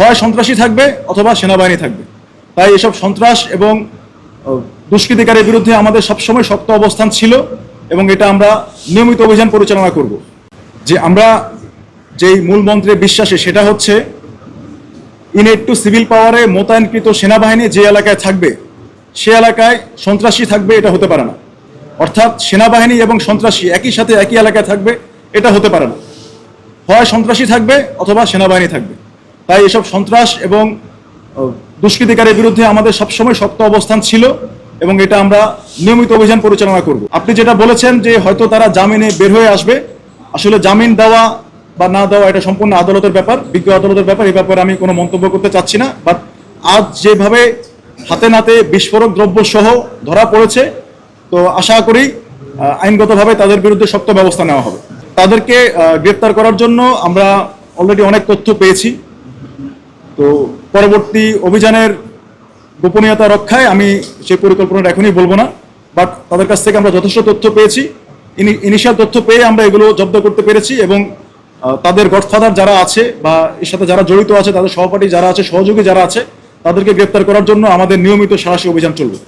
হয় সন্ত্রাসী থাকবে অথবা সেনাবাহিনী থাকবে। তাই এসব সন্ত্রাস এবং দুষ্কৃতিকারীর বিরুদ্ধে আমাদের সবসময় শক্ত অবস্থান ছিল এবং এটা আমরা নিয়মিত অভিযান পরিচালনা করব। যে আমরা যেই মূল মন্ত্রে বিশ্বাসে সেটা হচ্ছে, ইনেট টু সিভিল পাওয়ারে মোতায়েনকৃত সেনাবাহিনী যে এলাকায় থাকবে, সে এলাকায় সন্ত্রাসী থাকবে এটা হতে পারে না। অর্থাৎ সেনাবাহিনী এবং সন্ত্রাসী একই সাথে একই এলাকায় থাকবে এটা হতে পারে না। হয় সন্ত্রাসী থাকবে অথবা সেনাবাহিনী থাকবে। তাই এসব সন্ত্রাস এবং দুষ্কৃতিকারীর বিরুদ্ধে আমাদের সবসময় শক্ত অবস্থান ছিল এবং এটা আমরা নিয়মিত অভিযান পরিচালনা করব। আপনি যেটা বলেছেন যে হয়তো তারা জামিনে বের হয়ে আসবে, আসলে জামিন দেওয়া বা না দেওয়া এটা সম্পূর্ণ আদালতের ব্যাপার, বিজ্ঞ আদালতের ব্যাপার এই ব্যাপারে আমি কোনো মন্তব্য করতে চাচ্ছি না, বাট আজ যেভাবে হাতে নাতে বিস্ফোরক দ্রব্য সহ ধরা পড়েছে, তো আশা করি আইনগতভাবে তাদের বিরুদ্ধে শক্ত ব্যবস্থা নেওয়া হবে। তাদেরকে গ্রেপ্তার করার জন্য আমরা অলরেডি অনেক তথ্য পেয়েছি। তো পরবর্তী অভিযানের গোপনীয়তা রক্ষায় আমি সেই পরিকল্পনাটা এখনই বলব না বাট তাদের কাছ থেকে আমরা যথেষ্ট তথ্য পেয়েছি। ইনিশিয়াল তথ্য পেয়ে আমরা এগুলো জব্দ করতে পেরেছি এবং তাদের গডফাদার যারা আছে বা এর সাথে যারা জড়িত আছে, তাদের সহপাঠী যারা আছে, সহযোগী যারা আছে, তাদেরকে গ্রেপ্তার করার জন্য আমাদের নিয়মিত সাহসী অভিযান চলবে।